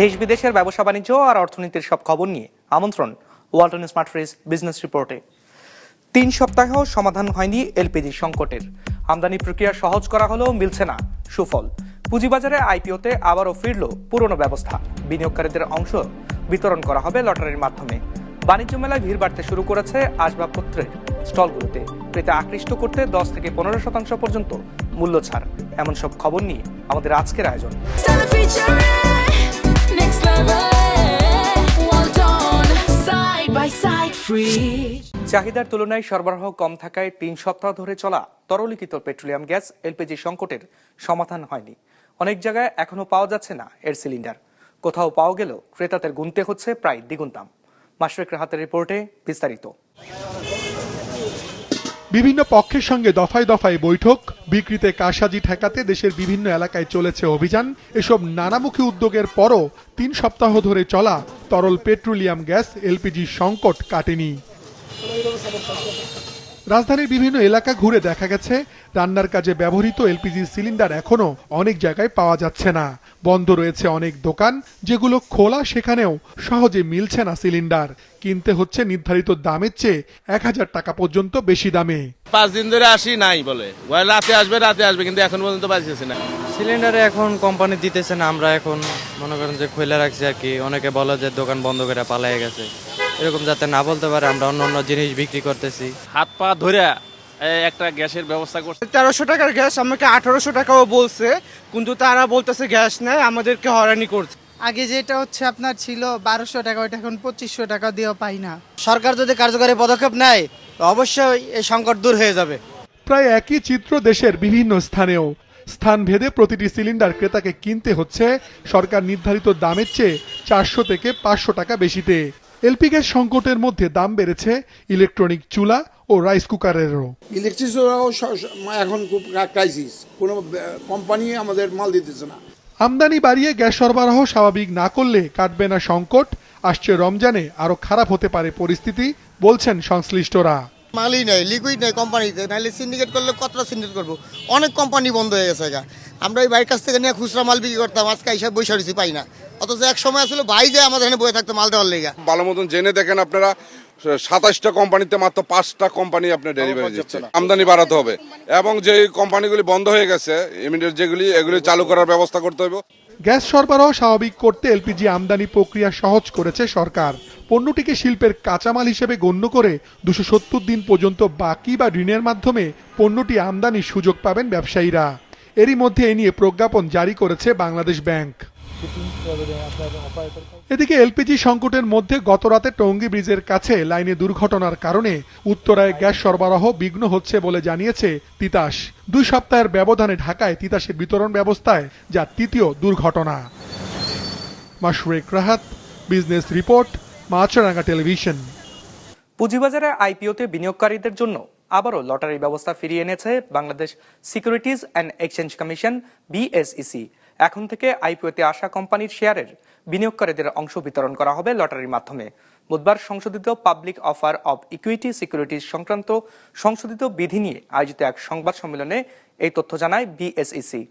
দেশ বিদেশের ব্যবসা বাণিজ্য আর অর্থনীতির সব খবর নিয়ে আমন্ত্রণ ওয়ালটন স্মার্ট ফ্রিজ বিজনেস রিপোর্টে। তিন সপ্তাহ সমাধান হয়নি এলপিজি সংকটের। আমদানি প্রক্রিয়া সহজ করা হলেও মিলছে না সুফল। পুঁজিবাজারে আইপিওতে আবারও ফিরল পুরনো ব্যবস্থা। বিনিয়োগকারীদের অংশ বিতরণ করা হবে লটারির মাধ্যমে। বাণিজ্য মেলায় ভিড় বাড়তে শুরু করেছে আসবাবপত্রের স্টলগুলোতে। ক্রেতা আকৃষ্ট করতে দশ থেকে পনেরো শতাংশ পর্যন্ত মূল্য ছাড়। এমন সব খবর নিয়ে আমাদের আজকের আয়োজন। চাহিদার তুলনায় সরবরাহ কম থাকায় তিন সপ্তাহ ধরে চলা তরলীকৃত পেট্রোলিয়াম গ্যাস এলপিজি সংকটের সমাধান হয়নি। অনেক জায়গায় এখনও পাওয়া যাচ্ছে না এর সিলিন্ডার। কোথাও পাওয়া গেলেও ক্রেতাদের গুনতে হচ্ছে প্রায় দ্বিগুণ দাম। মাশরেক হাতের রিপোর্টে বিস্তারিত। বিভিন্ন পক্ষের সঙ্গে দফায় দফায় বৈঠক বিক্রিতে কারসাজি ঠেকাতে দেশের বিভিন্ন এলাকায় চলেছে অভিযান। এসব নানামুখী উদ্যোগের পরও তিন সপ্তাহ ধরে চলা তরল পেট্রোলিয়াম গ্যাস, এলপিজি সংকট কাটেনি। রাজধানীর বিভিন্ন এলাকা ঘুরে দেখা গেছে রান্নার কাজে ব্যবহৃত এলপিজি সিলিন্ডার এখনও অনেক জায়গায় পাওয়া যাচ্ছে না। বন্ধ রয়েছে অনেক দোকান যেগুলো খোলা সেখানেও সহজে মিলছে না সিলিন্ডার। কিনতে হচ্ছে নির্ধারিত দামের চেয়ে এক হাজার টাকা পর্যন্ত বেশি দামে। পাঁচ দিন ধরে আসি নাই বলে। রাতে আসবে রাতে আসবে কিন্তু এখন পর্যন্ত পাইতেছি না। সিলিন্ডারে এখন কোম্পানি দিতেছে না আমরা এখন মনে করেন যে খোলা রাখছি আর কি। অনেকে বলে যে দোকান বন্ধ করে পালাই গেছে। এরকম যাতে না বলতে পারে আমরা অন্য অন্য জিনিস বিক্রি করতেছি। হাত পা ধরে একটা গ্যাসের ব্যবস্থা করছে। তেরোশো টাকার গ্যাস আমাকে আঠারোশো টাকাও বলছে কিন্তু তারা বলতেছে গ্যাস নেয় আমাদেরকে হয়রানি করছে। আগে যেটা হচ্ছে আপনার ছিল বারোশো টাকা ওইটা এখন পঁচিশশো টাকা দিয়েও পাই না। সরকার যদি কার্যকরী পদক্ষেপ নেয় তো অবশ্যই এই সংকট দূর হয়ে যাবে। প্রায় একই চিত্র দেশের বিভিন্ন স্থানেও। স্থান ভেদে প্রতিটি সিলিন্ডার ক্রেতাকে কিনতে হচ্ছে সরকার নির্ধারিত দামের চেয়ে চারশো থেকে পাঁচশো টাকা বেশিতে। এলপি গ্যাস সংকটের মধ্যে দাম বেড়েছে ইলেকট্রনিক চুলা ও রাইস কুকারেরও। ইলেকট্রিসিটিও এখন খুব ক্রাইসিস কোনো কোম্পানি আমাদের মাল দিতেছে না। আমদানি বাড়িয়ে গ্যাস সরবরাহ স্বাভাবিক না করলে কাটবে না সংকট। আসছে রমজানে আরও খারাপ হতে পারে পরিস্থিতি বলছেন সংশ্লিষ্টরা। মালই নেই লিকুইড নেই কোম্পানিতে নাহলে সিন্ডিকেট করলে কতটা সিন্ডিকেট করব? অনেক কোম্পানি বন্ধ হয়ে গেছে আমরা এই বাইরের কাছ থেকে নিয়ে খুচরা মাল বিক্রি করতাম আজকে হিসাব বৈশা পাই না। অথচ এক সময় আসলে ভাই যে আমাদের এখানে বয়ে থাকতো মাল দেওয়ার লেগা। ভালো মতন জেনে দেখেন আপনারা সাতাশটা কোম্পানিতে মাত্র পাঁচটা কোম্পানি আপনার ডেলিভারি দিচ্ছে। আমদানি বাড়াতে হবে। এবং যে কোম্পানিগুলি বন্ধ হয়ে গেছে ইমিডিয়েট যেগুলি এগুলি চালু করার ব্যবস্থা করতে হবে। গ্যাস সরবরাহ স্বাভাবিক করতে এলপিজি আমদানি প্রক্রিয়া সহজ করেছে সরকার। পণ্যটিকে শিল্পের কাঁচামাল হিসেবে গণ্য করে দুশো সত্তর দিন পর্যন্ত বাকি বা ঋণের মাধ্যমে পণ্যটি আমদানির সুযোগ পাবেন ব্যবসায়ীরা। এরই মধ্যে এ নিয়ে প্রজ্ঞাপন জারি করেছে বাংলাদেশ ব্যাংক। এদিকে এলপিজি সংকটের মধ্যে গতরাতে টঙ্গী ব্রিজের কাছে লাইনে দুর্ঘটনার কারণে উত্তরায় গ্যাস সরবরাহ বিঘ্ন হচ্ছে বলে জানিয়েছে তিতাস। দুই সপ্তাহের ব্যবধানে ঢাকায় তিতাসের বিতরণ ব্যবস্থায় যা তৃতীয় দুর্ঘটনা। Mashrek Rahat business report Maasranga television. পুঁজিবাজারে আইপিওতে বিনিয়োগকারীদের জন্য আবারও লটারি ব্যবস্থা ফিরিয়ে এনেছে Bangladesh securities and exchange commission BSEC. এখন থেকে আইপিওতে আসা কোম্পানির শেয়ারের বিনিয়োগকারীদের অংশ বিতরণ করা হবে লটারির মাধ্যমে। বুধবার সংশোধিত public offer of equity securities সংক্রান্ত সংশোধিত বিধি নিয়ে আয়োজিত এক সংবাদ সম্মেলনে এই তথ্য জানায় বিএসইসি।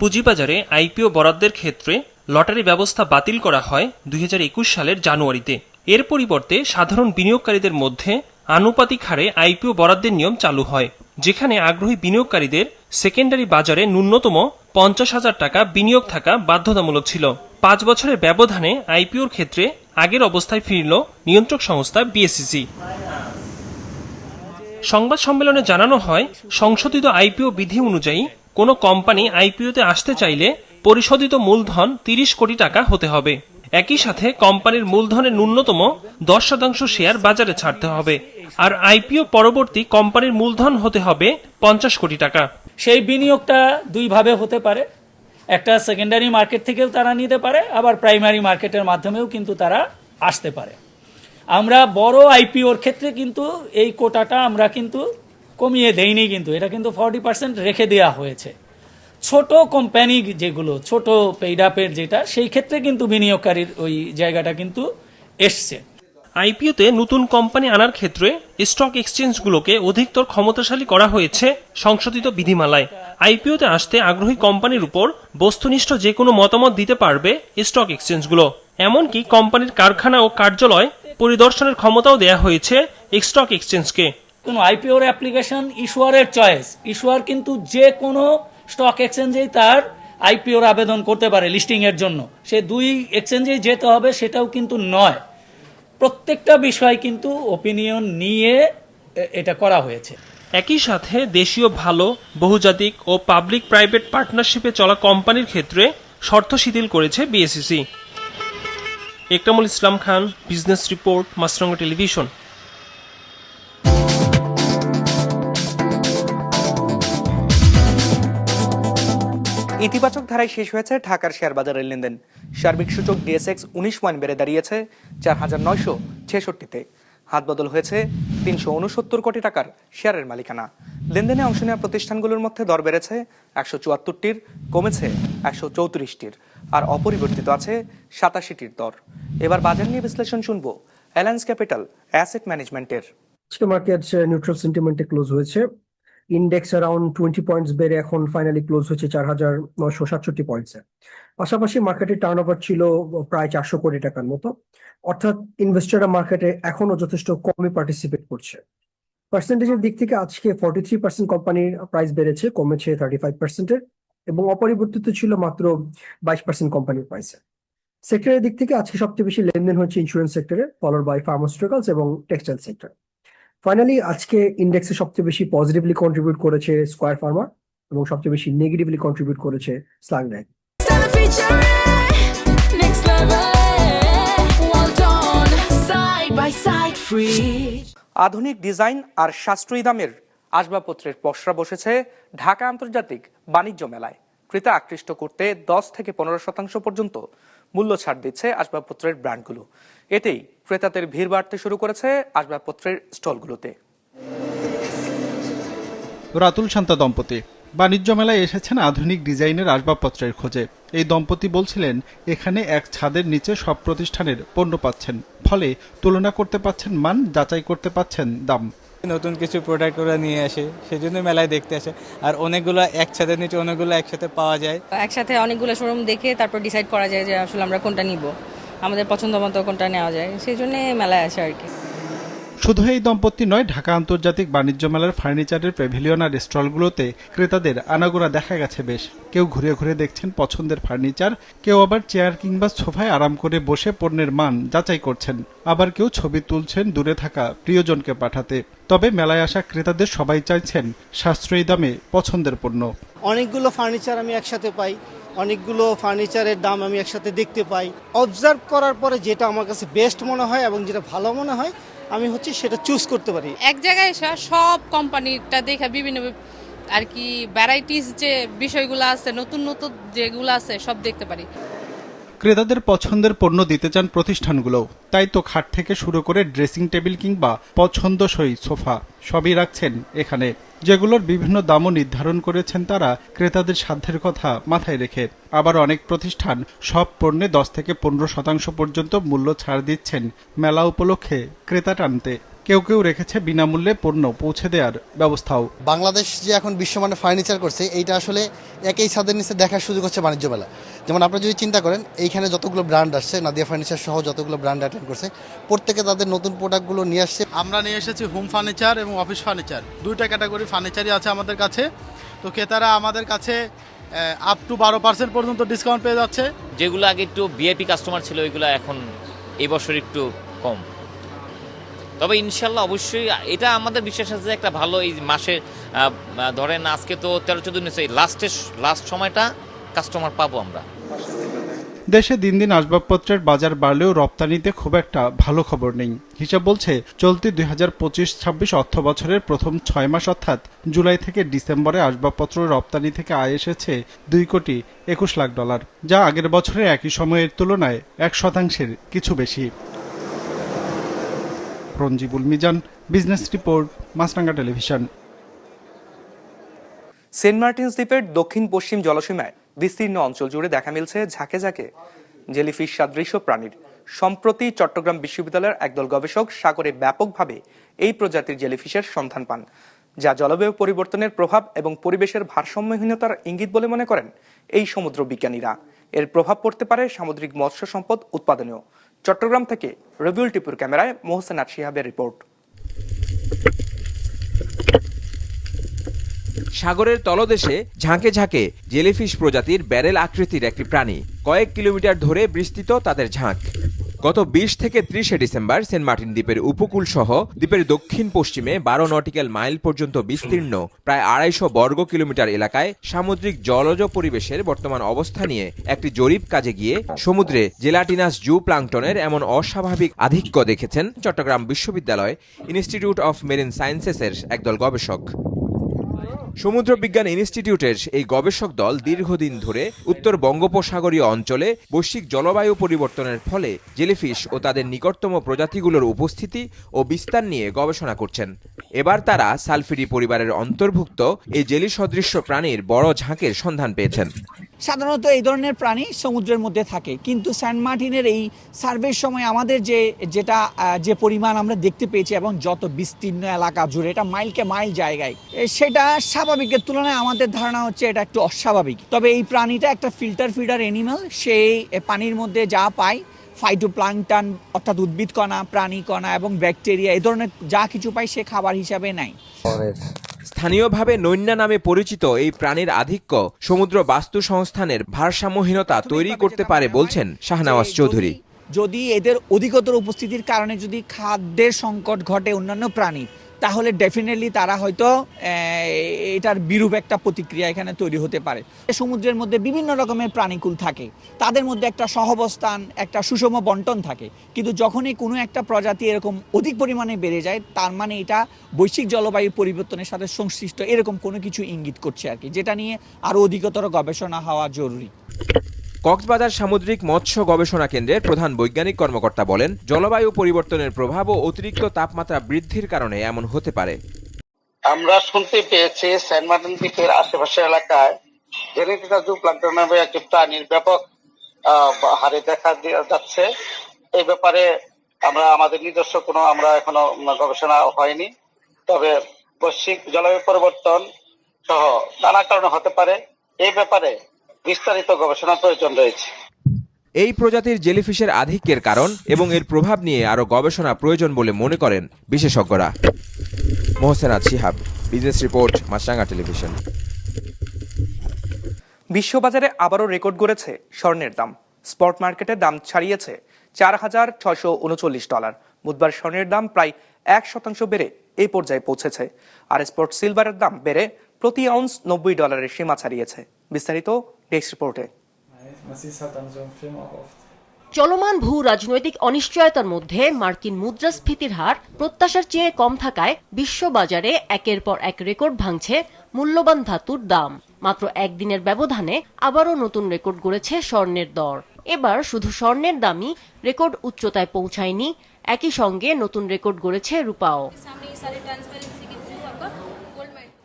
পুঁজিবাজারে আইপিও বরাদ্দের ক্ষেত্রে লটারি ব্যবস্থা বাতিল করা হয় দুই হাজার একুশ সালের জানুয়ারিতে। এর পরিবর্তে সাধারণ বিনিয়োগকারীদের মধ্যে আনুপাতিক হারে আইপিও বরাদ্দের নিয়ম চালু হয়, যেখানে আগ্রহী বিনিয়োগকারীদের সেকেন্ডারি বাজারে ন্যূনতম পঞ্চাশ হাজার টাকা বিনিয়োগ থাকা বাধ্যতামূলক ছিল। পাঁচ বছরের ব্যবধানে আইপিওর ক্ষেত্রে আগের অবস্থায় ফিরল নিয়ন্ত্রক সংস্থা বিএসসিসি সংবাদ সম্মেলনে জানানো হয়, সংশোধিত আইপিও বিধি অনুযায়ী কোনো কোম্পানি আইপিওতে আসতে চাইলে পরিশোধিত মূলধন তিরিশ কোটি টাকা হতে হবে। একই সাথে কোম্পানির মূলধনের ন্যূনতম দশ শতাংশ শেয়ার বাজারে ছাড়তে হবে। আর আইপিও পরবর্তী কোম্পানির মূলধন হতে হবে পঞ্চাশ কোটি টাকা। সেই বিনিয়োগটা দুইভাবে হতে পারে। একটা সেকেন্ডারি মার্কেট থেকেও তারা নিতে পারে, আবার প্রাইমারি মার্কেটের মাধ্যমেও কিন্তু তারা আসতে পারে। আমরা বড় আইপিওর ক্ষেত্রে কিন্তু এই কোটাটা আমরা কিন্তু কমিয়ে দেইনি কিন্তু, এটা কিন্তু ফর্টি পার্সেন্ট রেখে দেওয়া হয়েছে। ছোট কোম্পানি যেগুলো, ছোট পেইড আপের যেটা, সেই ক্ষেত্রে কিন্তু বিনিয়োগকারীর ওই জায়গাটা কিন্তু এসছে। আইপিওতে নতুন কোম্পানি আনার ক্ষেত্রে স্টক এক্সচেঞ্জগুলোকে অধিকতর ক্ষমতাশালী করা হয়েছে সংশোধিত বিধিমালায়। আইপিওতে আসতে আগ্রহী কোম্পানির উপর বস্তুনিষ্ঠ যে কোনো মতামত দিতে পারবে স্টক এক্সচেঞ্জগুলো এমনকি কোম্পানির কারখানা ও কার্যালয় পরিদর্শনের ক্ষমতাও দেয়া হয়েছে স্টক এক্সচেঞ্জকে কোনো আইপিওর অ্যাপ্লিকেশন ইস্যুয়ারের চয়েস ইস্যুয়ার কিন্তু যে কোনো স্টক এক্সচেঞ্জেই তার আইপিওর আবেদন করতে পারে লিস্টিংয়ের জন্য। সে দুই এক্সচেঞ্জেই যেতে হবে সেটাও কিন্তু নয়। প্রত্যেকটা বিষয় কিন্তু ওপিনিয়ন নিয়ে এটা করা হয়েছে। একই সাথে দেশীয় ভালো, বহুজাতিক ও পাবলিক প্রাইভেট পার্টনারশিপে চলা কোম্পানির ক্ষেত্রে শর্ত শিথিল করেছে BSEC Ekramul Islam Khan business report Maasranga television ইতিবাচক ধারায় শেষ হয়েছে ঢাকার শেয়ার বাজারের লেনদেন। সার্বিক সূচক ডিএসএক্স উনিশ পয়েন্ট বেড়ে দাঁড়িয়েছে চার হাজার নয়শো ছেষট্টিতে। হাত বদল হয়েছে তিনশো উনসত্তর কোটি টাকার শেয়ারের মালিকানা। লেনদেনে অংশ নেওয়া প্রতিষ্ঠানগুলোর মধ্যে দর বেড়েছে একশো চুয়াত্তরটির, কমেছে একশো চৌত্রিশটির, আর অপরিবর্তিত আছে সাতাশিটির দর। এবার বাজার নিয়ে বিশ্লেষণ শুনব অ্যালায়েন্স ক্যাপিটাল অ্যাসেট ম্যানেজমেন্টের। মার্কেট নিউট্রাল সেন্টিমেন্টে ক্লোজ হয়েছে। ইন্ডেক্স অ্যারাউন্ড টোয়েন্টি পয়েন্টস বেড়ে এখন ফাইনালি ক্লোজ হয়েছে চার হাজার নয়শো সাতষট্টি পয়েন্টসে পাশাপাশি মার্কেটের টার্ন ওভার ছিল প্রায় চারশো কোটি টাকার মতো। অর্থাৎ ইনভেস্টররা মার্কেটে এখনও যথেষ্ট কমই পার্টিসিপেট করছে। পার্সেন্টেজের দিক থেকে আজকে ফর্টি থ্রি পার্সেন্ট কোম্পানির প্রাইস বেড়েছে, কমেছে থার্টি ফাইভ পার্সেন্টের এবং অপরিবর্তিত ছিল মাত্র বাইশ পার্সেন্ট কোম্পানির প্রাইসে সেক্টরের দিক থেকে আজকে সবচেয়ে বেশি লেনদেন হচ্ছে ইন্স্যুরেন্স সেক্টরে ফলোড বাই ফার্মাসিউটিক্যালস এবং টেক্সটাইল সেক্টর ফাইনালি আজকে ইন্ডেক্সে সবচেয়ে বেশি পজিটিভলি কন্ট্রিবিউট করেছে স্কোয়ার ফার্মা এবং সবচেয়ে বেশি নেগেটিভলি কন্ট্রিবিউট করেছে স্লাং র্যাঙ্ক side, free. আধুনিক ডিজাইন আর সাশ্রয়ী দামের আসবাবপত্রের পসরা বসেছে ঢাকা আন্তর্জাতিক বাণিজ্য মেলায়। ক্রেতা আকৃষ্ট করতে দশ থেকে পনেরো শতাংশ পর্যন্ত মূল্য ছাড় দিচ্ছে আসবাবপত্রের ব্র্যান্ডগুলো। এতেই ক্রেতাদের ভিড় বাড়তে শুরু করেছে আসবাবপত্রের স্টলগুলোতে। রাতুল শান্তা দম্পতি বাণিজ্য মেলায় এসেছেন আধুনিক ডিজাইনের আসবাবপত্রের খোঁজে। এই দম্পতি বলছিলেন এখানে এক ছাদের নিচে সব প্রতিষ্ঠানের পণ্য পাচ্ছেন ফলে তুলনা করতে পাচ্ছেন মান যাচাই করতে পাচ্ছেন দাম। নতুন কিছু প্রোডাক্ট ওরা নিয়ে আসে সেই জন্য মেলায় দেখতে আসে। আর অনেকগুলো এক ছাদের নিচে অনেকগুলো একসাথে পাওয়া যায়। একসাথে অনেকগুলো শোরুম দেখে তারপর ডিসাইড করা যায় যে আসলে আমরা কোনটা নিব। আমাদের পছন্দ মতো কোনটা নেওয়া যায় সেই জন্যে মেলায় আসে আর কি। শুধু এই দম্পতি নয়, ঢাকা আন্তর্জাতিক বাণিজ্য মেলার ফার্নিচারের প্যাভিলিয়ন আর স্টলগুলোতে ক্রেতাদের আনাগোনা দেখা গেছে বেশ। কেউ ঘুরে ঘুরে দেখছেন পছন্দের ফার্নিচার, কেউ আবার চেয়ার কিংবা সোফায় আরাম করে বসে পণ্যের মান যাচাই করছেন। আবার কেউ ছবি তুলছেন দূরে থাকা প্রিয়জনকে পাঠাতে। তবে মেলায় আসা ক্রেতাদের সবাই চাইছেন সাশ্রয়ী দামে পছন্দের পণ্য। অনেকগুলো ফার্নিচার আমি একসাথে পাই, অনেকগুলো ফার্নিচারের দাম আমি একসাথে দেখতে পাই। অবজার্ভ করার পরে যেটা আমার কাছে বেস্ট মনে হয় এবং যেটা ভালো মনে হয় আমি হচ্ছে সেটা চুজ করতে পারি। এক জায়গায় এসে সব কোম্পানিটা দেখা বিভিন্ন আর কি ভ্যারাইটিস যে বিষয়গুলো আছে, নতুন নতুন যেগুলো আছে, সব দেখতে পারি। ক্রেতাদের পছন্দের পণ্য দিতে চান প্রতিষ্ঠানগুলো তাই তো খাট থেকে শুরু করে ড্রেসিং টেবিল কিংবা পছন্দসই সোফা সবই রাখছেন এখানে। যেগুলোর বিভিন্ন দামও নির্ধারণ করেছেন তারা ক্রেতাদের সাধ্যের কথা মাথায় রেখে। আবার অনেক প্রতিষ্ঠান সব পণ্যে দশ থেকে পনেরো শতাংশ পর্যন্ত মূল্য ছাড় দিচ্ছেন। মেলা উপলক্ষে ক্রেতা টানতে। কেউ কেউ রেখেছে বিনামূল্যে পণ্য পৌঁছে দেওয়ার ব্যবস্থাও। বাংলাদেশ যে এখন বিশ্বমানের ফার্নিচার করছে এইটা আসলে একই ছাদের নিচে দেখার সুযোগ হচ্ছে বাণিজ্য মেলা যেমন আপনারা যদি চিন্তা করেন এইখানে যতগুলো ব্র্যান্ড আসছে নাদিয়া ফার্নিচার সহ যতগুলো ব্র্যান্ড অ্যাটেন্ড করছে প্রত্যেকে তাদের নতুন প্রোডাক্টগুলো নিয়ে আসছে। আমরা নিয়ে এসেছি হোম ফার্নিচার এবং অফিস ফার্নিচার দুইটা ক্যাটাগরি ফার্নিচারই আছে আমাদের কাছে। তো ক্রেতারা আমাদের কাছে আপ টু বারো পার্সেন্ট পর্যন্ত ডিসকাউন্ট পেয়ে যাচ্ছে। যেগুলো আগে একটু ভিআইপি কাস্টমার ছিল ওইগুলো এখন এই বছর একটু কম। তবে ইনশাল্লাহ অবশ্যই, এটা আমাদের বিশ্বাস আছে একটা ভালো এই মাসে ধরেন আজকে তো তেরো, চোদ্দ নিচ্ছে লাস্টের লাস্ট সময়টা কাস্টমার পাবো আমরা। দেশে দিন দিন আসবাবপত্রের বাজার বাড়লেও রপ্তানিতে খুব একটা ভালো খবর নেই। হিসাব বলছে, চলতি দুই হাজার পঁচিশ ছাব্বিশ অর্থ বছরের প্রথম ছয় মাস অর্থাৎ জুলাই থেকে ডিসেম্বরে আসবাবপত্র রপ্তানি থেকে আয় এসেছে দুই কোটি একুশ লাখ ডলার, যা আগের বছরের একই সময়ের তুলনায় এক শতাংশের কিছু বেশি। Ranjibul Mizan, business report, Maasranga television. Saint Martin's দ্বীপের দক্ষিণ পশ্চিম জলসীমায় বিস্তীর্ণ অঞ্চল জুড়ে দেখা মিলছে ঝাঁকে ঝাঁকে জেলিফিশ সাদৃশ্য প্রাণীর। সম্প্রতি চট্টগ্রাম বিশ্ববিদ্যালয়ের একদল গবেষক সাগরে ব্যাপকভাবে এই প্রজাতির জেলিফিশের সন্ধান পান, যা জলবায়ু পরিবর্তনের প্রভাব এবং পরিবেশের ভারসাম্যহীনতার ইঙ্গিত বলে মনে করেন এই সমুদ্র বিজ্ঞানীরা এর প্রভাব পড়তে পারে সামুদ্রিক মৎস্য সম্পদ উৎপাদনেও। চট্টগ্রাম থেকে রবিউল টিপুর ক্যামেরায় মোহসেন আর শিহাবের রিপোর্ট। সাগরের তলদেশে ঝাঁকে ঝাঁকে জেলিফিশ প্রজাতির ব্যারেল আকৃতির একটি প্রাণী। কয়েক কিলোমিটার ধরে বিস্তৃত তাদের ঝাঁক। গত বিশ থেকে ত্রিশে ডিসেম্বর সেন্ট মার্টিন দ্বীপের উপকূল সহ দ্বীপের দক্ষিণ পশ্চিমে বারো নটিক্যাল মাইল পর্যন্ত বিস্তীর্ণ, প্রায় আড়াইশো বর্গ কিলোমিটার এলাকায় সামুদ্রিক জলজ পরিবেশের বর্তমান অবস্থা নিয়ে একটি জরিপ কাজে গিয়ে সমুদ্রে জেলাটিনাস জু প্লাংটনের এমন অস্বাভাবিক আধিক্য দেখেছেন চট্টগ্রাম বিশ্ববিদ্যালয় ইনস্টিটিউট অফ মেরিন সায়েন্সেসের একদল গবেষক। সমুদ্র বিজ্ঞান ইনস্টিটিউটের এই গবেষক দল দীর্ঘদিন ধরে উত্তর বঙ্গোপসাগরীয় অঞ্চলে বৈশ্বিক জলবায়ু পরিবর্তনের ফলে জেলিফিশ ও তাদের নিকটতম প্রজাতিগুলোর উপস্থিতি ও বিস্তার নিয়ে গবেষণা করছেন। এবার তারা সালফিরি পরিবারের অন্তর্ভুক্ত এই জেলি সদৃশ্য প্রাণীর বড় ঝাঁকের সন্ধান পেয়েছেন। সাধারণত এই ধরনের প্রাণী সমুদ্রের মধ্যে থাকে। কিন্তু স্যান্ড মার্টিনের এই সার্ভের সময় আমাদের যে, যেটা যে পরিমাণ আমরা দেখতে পেয়েছি এবং যত বিস্তীর্ণ এলাকা জুড়ে, এটা মাইলকে মাইল জায়গায় সেটা স্বাভাবিকের তুলনায় আমাদের ধারণা হচ্ছে এটা একটু অস্বাভাবিক। তবে এই প্রাণীটা একটা ফিল্টার ফিডার অ্যানিমাল, সেই পানির মধ্যে যা পায় ফাইটোপ্লাংটন অর্থাৎ উদ্ভিদ কণা প্রাণী কণা এবং ব্যাকটেরিয়া এ ধরনের যা কিছু পায় সে খাবার হিসাবে নাই স্থানীয়ভাবে নৈন্যা নামে পরিচিত এই প্রাণীর আধিক্য সমুদ্র বাস্তু সংস্থানের ভারসাম্যহীনতা তৈরি করতে পারে বলছেন শাহনাওয়াজ চৌধুরী। যদি এদের অধিকতর উপস্থিতির কারণে যদি খাদ্যের সংকট ঘটে অন্যান্য প্রাণী তাহলে ডেফিনেটলি তারা হয়তো এটার বিরূপ একটা প্রতিক্রিয়া এখানে তৈরি হতে পারে। সমুদ্রের মধ্যে বিভিন্ন রকমের প্রাণীকুল থাকে। তাদের মধ্যে একটা সহবস্থান, একটা সুষম বন্টন থাকে। কিন্তু যখনই কোনো একটা প্রজাতি এরকম অধিক পরিমাণে বেড়ে যায়, তার মানে এটা বৈশ্বিক জলবায়ু পরিবর্তনের সাথে সংশ্লিষ্ট এরকম কোনো কিছু ইঙ্গিত করছে আর কি, যেটা নিয়ে আরও অধিকতর গবেষণা হওয়া জরুরি। কক্সবাজার সামুদ্রিক মৎস্য গবেষণা কেন্দ্রের প্রধান বৈজ্ঞানিক কর্মকর্তা বলেন, জলবায়ু পরিবর্তনের প্রভাব ও অতিরিক্ত তাপমাত্রা বৃদ্ধির কারণে এমন হতে পারে। আমরা শুনতে পেয়েছি সেন্ট মার্টিন দ্বীপের আশেপাশের এলাকায় জেনেটিকা জু প্লান্টন নামে একটি প্রাণীর ব্যাপক হারে দেখা যাচ্ছে। এই ব্যাপারে আমরা, আমাদের নিজস্ব কোনো, আমরা এখনও গবেষণা হয়নি। তবে বৈশ্বিক জলবায়ু পরিবর্তন সহ নানা কারণে হতে পারে। এই ব্যাপারে বিস্তারিত গবেষণা প্রয়োজন রয়েছে। এই প্রজাতির জেলিফিশের আধিক্যের কারণ এবং এর প্রভাব নিয়ে আরও গবেষণা প্রয়োজন বলে মনে করেন বিশেষজ্ঞরা। Mohsenad Shihab business report Maasranga television. বিশ্ববাজারে আবারও রেকর্ড গড়েছে স্বর্ণের দাম। স্পট মার্কেটে দাম ছাড়িয়েছে চার হাজার ছয়শো উনচল্লিশ ডলার। বুধবার স্বর্ণের দাম প্রায় এক শতাংশ বেড়ে এই পর্যায়ে পৌঁছেছে। আর স্পট সিলভারের দাম বেড়ে প্রতি আউন্স নব্বই ডলারের সীমা ছাড়িয়েছে। বিস্তারিত ডেস্ক রিপোর্টে চলমান ভূ রাজনৈতিক অনিশ্চয়তার মধ্যে মার্কিন মুদ্রাস্ফীতির হার প্রত্যাশার চেয়ে কম থাকায় বিশ্ববাজারে একের পর এক রেকর্ড ভাঙছে মূল্যবান ধাতুর দাম। মাত্র একদিনের ব্যবধানে আবারও নতুন রেকর্ড গড়েছে স্বর্ণের দর। এবার শুধু স্বর্ণের দামই রেকর্ড উচ্চতায় পৌঁছায়নি, একই সঙ্গে নতুন রেকর্ড গড়েছে রূপাও।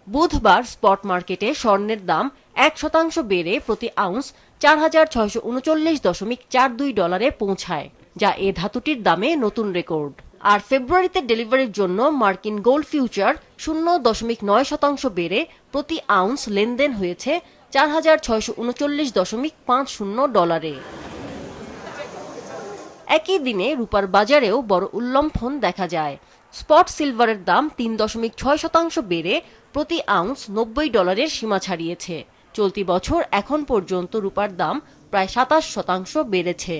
বুধবার স্পট মার্কেটে স্বর্ণের দাম এক শতাংশ বেড়ে প্রতি আউন্স চার হাজার ছয়শো উনচল্লিশ দশমিক চার দুই ডলারে পৌঁছায়, যা এ ধাতুটির দামে নতুন রেকর্ড। আর ফেব্রুয়ারিতে ডেলিভারির জন্য মার্কিন গোল্ড ফিউচার শূন্য দশমিক নয় শতাংশ বেড়ে প্রতি আউন্স লেনদেন হয়েছে চার হাজার ছয়শো উনচল্লিশ দশমিক পাঁচ শূন্য ডলারে। একই দিনে রূপার বাজারেও বড় উল্লম্ফন দেখা যায়। স্পট সিলভারের দাম তিন দশমিক ছয় শতাংশ বেড়ে প্রতি আউন্স নব্বই ডলারের সীমা ছাড়িয়েছে। চলতি বছর এখন পর্যন্ত রূপার দাম প্রায় সাতাশ শতাংশ বেড়েছে।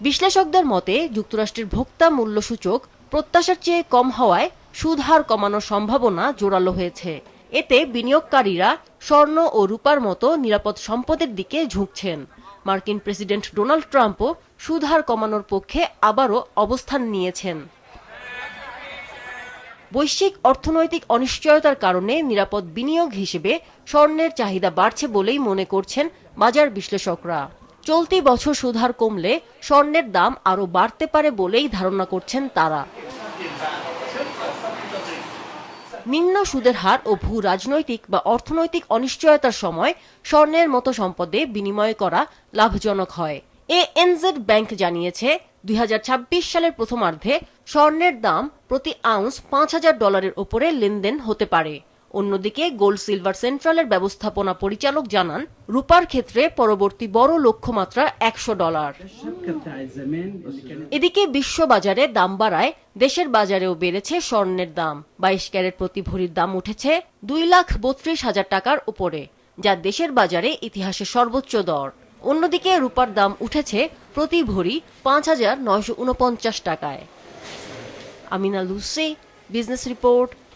বিশ্লেষকদের মতে, যুক্তরাষ্ট্রের ভোক্তা মূল্যসূচক প্রত্যাশার চেয়ে কম হওয়ায় সুদ হার কমানোর সম্ভাবনা জোরালো হয়েছে। এতে বিনিয়োগকারীরা স্বর্ণ ও রূপার মতো নিরাপদ সম্পদের দিকে ঝুঁকছেন। মার্কিন প্রেসিডেন্ট ডোনাল্ড ট্রাম্পও সুদ হার কমানোর পক্ষে আবারও অবস্থান নিয়েছেন। বৈশ্বিক অর্থনৈতিক অনিশ্চয়তার কারণে নিরাপদ বিনিয়োগ হিসেবে স্বর্ণের চাহিদা বাড়ছে বলেই মনে করছেন বাজার বিশ্লেষকরা। চলতি বছর সুধার কমলে স্বর্ণের দাম আরও বাড়তে পারে বলেই ধারণা করছেন তারা। নিম্ন সুদের হার ও ভূ রাজনৈতিক বা অর্থনৈতিক অনিশ্চয়তার সময় স্বর্ণের মতো সম্পদে বিনিময় করা লাভজনক হয়। এ এনজেড ব্যাংক জানিয়েছে, দুই হাজার ছাব্বিশ সালের প্রথমার্ধে স্বর্ণের দাম প্রতি আউন্স পাঁচ হাজার ডলারের ওপরে লেনদেন হতে পারে। অন্যদিকে গোল্ড সিলভার সেন্ট্রালের ব্যবস্থাপনা পরিচালক জানান, রূপার ক্ষেত্রে পরবর্তী বড় লক্ষ্যমাত্রা একশো ডলার। এদিকে বিশ্ববাজারে দাম বাড়ায়, দেশের বাজারেও বেড়েছে স্বর্ণের দাম। বাইশ ক্যারেট প্রতি ভরির দাম উঠেছে দুই লাখ বত্রিশ হাজার টাকার উপরে, যা দেশের বাজারে ইতিহাসে সর্বোচ্চ দর। অন্যদিকে রূপার দাম উঠেছে প্রতি ভরি পাঁচ হাজার নয়শো উনপঞ্চাশ টাকায়। Amina Lucy, business report